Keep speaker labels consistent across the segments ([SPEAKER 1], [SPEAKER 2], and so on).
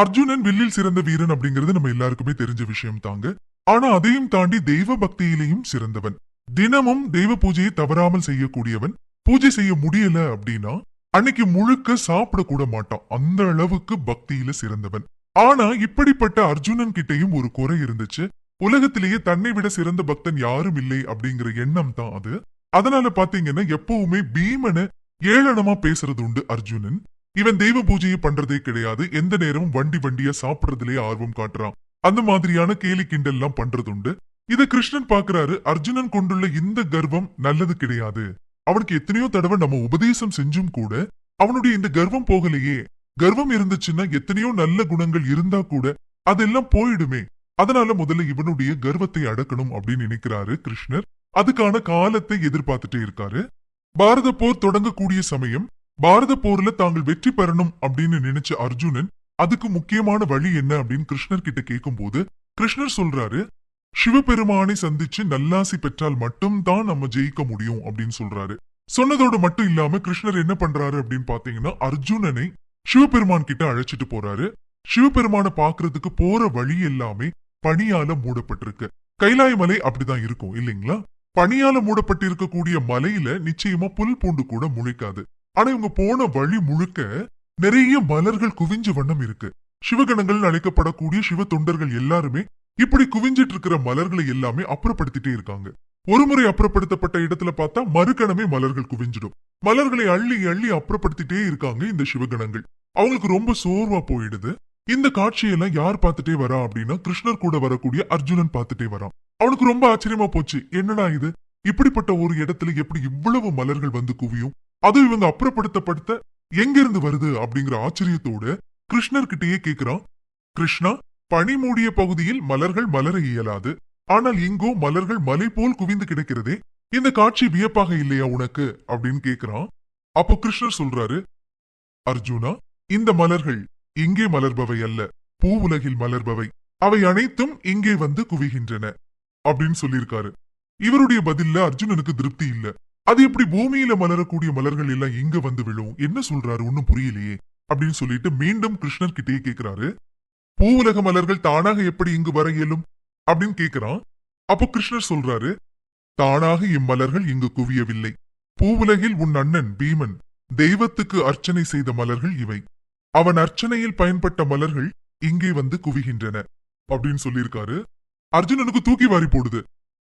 [SPEAKER 1] அர்ஜுனன் வில்லில் சிறந்த வீரன் அப்படிங்கிறது நம்ம எல்லாருக்குமே தெரிஞ்ச விஷயம் தாங்க. ஆனா அதையும் தாண்டி தெய்வ பக்தியிலையும் சிறந்தவன். தினமும் தெய்வ பூஜையை தவறாமல் செய்யக்கூடியவன். பூஜை செய்ய முடியல அப்படின்னா அன்னைக்கு முழுக்க சாப்பிட கூட மாட்டான். அந்த அளவுக்கு பக்தியில சிறந்தவன். ஆனா இப்படிப்பட்ட அர்ஜுனன் கிட்டயும் ஒரு குறை இருந்துச்சு. உலகத்திலேயே தன்னை விட சிறந்த பக்தன் யாரும் இல்லை அப்படிங்கிற எண்ணம் தான் அது. அதனால பாத்தீங்கன்னா எப்பவுமே பீமனை ஏளனமா பேசுறது உண்டு அர்ஜுனன். இவன் தெய்வ பூஜையை பண்றதே கிடையாது. எந்த நேரமும் வண்டி வண்டியா சாப்பிடுறதுலயே ஆர்வம் காட்டுறான். அந்த மாதிரியான கேலி கிண்டல் எல்லாம் பண்றதுண்டு. இத கிருஷ்ணன் பாக்குறாரு. அர்ஜுனன் கொண்டுள்ள இந்த கர்வம் நல்லது கிடையாது. அவனுக்கு எத்தனையோ தடவை நம்ம உபதேசம் செஞ்சும் கூட அவனுடைய இந்த கர்வம் போகலையே. கர்வம் இருந்துச்சுன்னா எத்தனையோ நல்ல குணங்கள் இருந்தா கூட அதெல்லாம் போயிடுமே. அதனால முதல்ல இவனுடைய கர்வத்தை அடக்கணும் அப்படின்னு நினைக்கிறாரு கிருஷ்ணர். அதுக்கான காலத்தை எதிர்பார்த்துட்டே இருக்காரு. பாரத போர் தொடங்கக்கூடிய சமயம் பாரத போர்ல தாங்கள் வெற்றி பெறணும் அப்படின்னு நினைச்ச அர்ஜுனன் அதுக்கு முக்கியமான வழி என்ன அப்படின்னு கிருஷ்ணர் கிட்ட கேட்கும்போது கிருஷ்ணர் சொல்றாரு சிவபெருமானை சந்திச்சு நல்லாசி பெற்றால் மட்டும்தான் நம்ம ஜெயிக்க முடியும் அப்படின்னு சொல்றாரு. சொன்னதோடு மட்டும் இல்லாம கிருஷ்ணர் என்ன பண்றாரு அப்படின்னு பாத்தீங்கன்னா அர்ஜுனனை சிவபெருமான் கிட்ட அழைச்சிட்டு போறாரு. சிவபெருமான பாக்குறதுக்கு போற வழி எல்லாமே பனியால மூடப்பட்டிருக்கு. கைலாய மலை அப்படிதான் இருக்கும் இல்லைங்களா? பனியால மூடப்பட்டிருக்கக்கூடிய மலையில நிச்சயமா புல் பூண்டு கூட முளைக்காது. ஆனா இவங்க போன வழி முழுக்க நிறைய மலர்கள் குவிஞ்ச வண்ணம் இருக்கு. சிவகணங்கள் அழைக்கப்படக்கூடிய சிவ தொண்டர்கள் எல்லாருமே இப்படி குவிஞ்சிட்டு இருக்கிற மலர்களை எல்லாமே அப்புறப்படுத்திட்டே இருக்காங்க. ஒருமுறை அப்புறப்படுத்தப்பட்ட இடத்துல பார்த்தா மறுகணமே மலர்கள் குவிஞ்சிடும். மலர்களை அள்ளி அள்ளி அப்புறப்படுத்திட்டே இருக்காங்க இந்த சிவகணங்கள். அவங்களுக்கு ரொம்ப சோர்வா போயிடுது. இந்த காட்சியெல்லாம் யார் பார்த்துட்டே வரா அப்படின்னா கிருஷ்ணர் கூட வரக்கூடிய அர்ஜுனன் பார்த்துட்டே வரான். அவனுக்கு ரொம்ப ஆச்சரியமா போச்சு. என்னடா இது? இப்படிப்பட்ட ஒரு இடத்துல எப்படி இவ்வளவு மலர்கள் வந்து குவியும்? அது இவங்க அப்புறப்படுத்தப்படுத்த எங்கிருந்து வருது அப்படிங்கிற ஆச்சரியத்தோட கிருஷ்ணர்கிட்டயே கேக்குறான். கிருஷ்ணா பனி மூடிய பகுதியில் மலர்கள் மலர இயலாது. ஆனால் இங்கோ மலர்கள் மலை போல் குவிந்து கிடக்கிறதே. இந்த காட்சி வியப்பாக இல்லையா உனக்கு? அப்படின்னு கேக்குறான். அப்போ கிருஷ்ணர் சொல்றாரு அர்ஜுனா இந்த மலர்கள் இங்கே மலர்பவை அல்ல. பூ உலகில் மலர்பவை. அவை அனைத்தும் இங்கே வந்து குவிகின்றன. அப்படின்னு சொல்லியிருக்காரு. இவருடைய பதில்ல அர்ஜுனனுக்கு திருப்தி இல்ல. அது எப்படி பூமியில மலரக்கூடிய மலர்கள் எல்லாம் இங்க வந்து விழும்? என்ன சொல்றாரு? ஒன்னும் புரியலையே. அப்படின்னு சொல்லிட்டு மீண்டும் கிருஷ்ணர் கிட்டே கேக்குறாரு. பூவுலக மலர்கள் தானாக எப்படி இங்கு வர இயலும்? அப்படின்னு கேக்குறான். அப்போ கிருஷ்ணர் சொல்றாரு தானாக இம்மலர்கள் இங்கு குவியவில்லை. பூவுலகில் உன் அண்ணன் பீமன் தெய்வத்துக்கு அர்ச்சனை செய்த மலர்கள் இவை. அவன் அர்ச்சனையில் பயன்பட்ட மலர்கள் இங்கே வந்து குவிகின்றன. அப்படின்னு சொல்லியிருக்காரு. அர்ஜுனனுக்கு தூக்கி வாரி போடுது.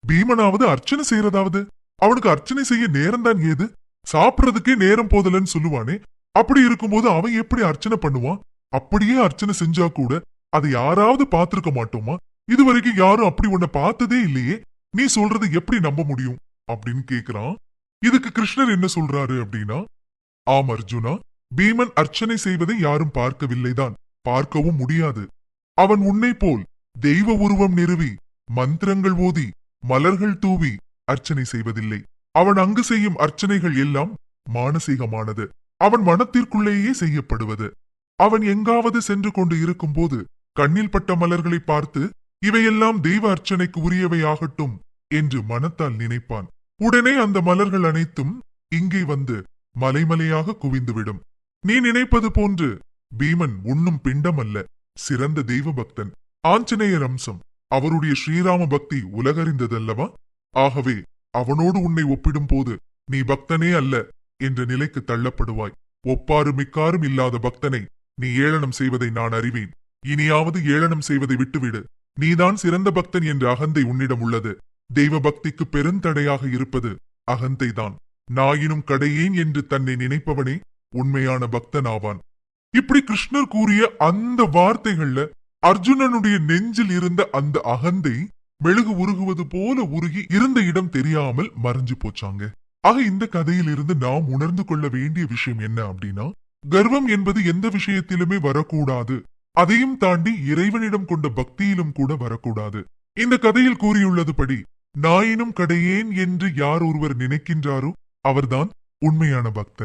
[SPEAKER 1] பீமனாவது அர்ச்சனை செய்யறதாவது? அவனுக்கு அர்ச்சனை செய்ய நேரம் தான் ஏது? சாப்பிடுறதுக்கே நேரம் போதலன்னு சொல்லுவானே. அப்படி இருக்கும்போது அவன் எப்படி அர்ச்சனை பண்ணுவான்? அப்படியே அர்ச்சனை செஞ்சா கூட அதை யாராவது பார்த்திருக்க மாட்டோமா? இதுவரைக்கும் யாரும் அப்படி உன்னை பார்த்ததே இல்லையே. நீ சொல்றது எப்படி நம்ப முடியும்? அப்படின்னு கேக்குறான். இதுக்கு கிருஷ்ணர் என்ன சொல்றாரு அப்படின்னா ஆம் அர்ஜுனா பீமன் அர்ச்சனை செய்வதை யாரும் பார்க்கவில்லைதான். பார்க்கவும் முடியாது. அவன் உன்னை போல் தெய்வ உருவம் நிறுவி மந்திரங்கள் ஓதி மலர்கள் தூவி அர்ச்சனை செய்வதில்லை. அவன் அங்கு செய்யும் அர்ச்சனைகள் எல்லாம் மானசீகமானது. அவன் மனத்திற்குள்ளேயே செய்யப்படுவது. அவன் எங்காவது சென்று கொண்டு இருக்கும்போது கண்ணில் பட்ட மலர்களை பார்த்து இவையெல்லாம் தெய்வ அர்ச்சனைக்கு உரியவையாகட்டும் என்று மனத்தால் நினைப்பான். உடனே அந்த மலர்கள் அனைத்தும் இங்கே வந்து மலைமலையாக குவிந்துவிடும். நீ நினைப்பது போன்று பீமன் உண்ணும் பிண்டம் அல்ல சிறந்த தெய்வ பக்தன் ஆஞ்சநேயர் அம்சம் அவருடைய ஸ்ரீராம பக்தி உலகறிந்ததல்லவா? ஆகவே அவனோடு உன்னை ஒப்பிடும்போது நீ பக்தனே அல்ல என்ற நிலைக்கு தள்ளப்படுவாய். ஒப்பாறு மிக்காரும் இல்லாத பக்தனை நீ ஏளனம் செய்வதை நான் அறிவேன். இனியாவது ஏளனம் செய்வதை விட்டுவிடு. நீதான் சிறந்த பக்தன் என்ற அகந்தை உன்னிடம் உள்ளது. தெய்வ பக்திக்கு பெருந்தடையாக இருப்பது அகந்தைதான். நாயினும் கடையேன் என்று தன்னை நினைப்பவனே உண்மையான பக்தனாவான். இப்படி கிருஷ்ணர் கூறிய அந்த வார்த்தைகள்ல அர்ஜுனனுடைய நெஞ்சில் இருந்த அந்த அகந்தை மெழுகு உருகுவது போல உருகி இருந்த இடம் தெரியாமல் மறைஞ்சு போச்சாங்க. ஆக இந்த கதையிலிருந்து நாம் உணர்ந்து கொள்ள வேண்டிய விஷயம் என்ன அப்படின்னா கர்வம் என்பது எந்த விஷயத்திலுமே வரக்கூடாது. அதையும் தாண்டி இறைவனிடம் கொண்ட பக்தியிலும் கூட வரக்கூடாது. இந்த கதையில் கூறியுள்ளதுபடி நாயினும் கடையேன் என்று யார் ஒருவர் நினைக்கின்றாரோ அவர்தான் உண்மையான பக்தர்.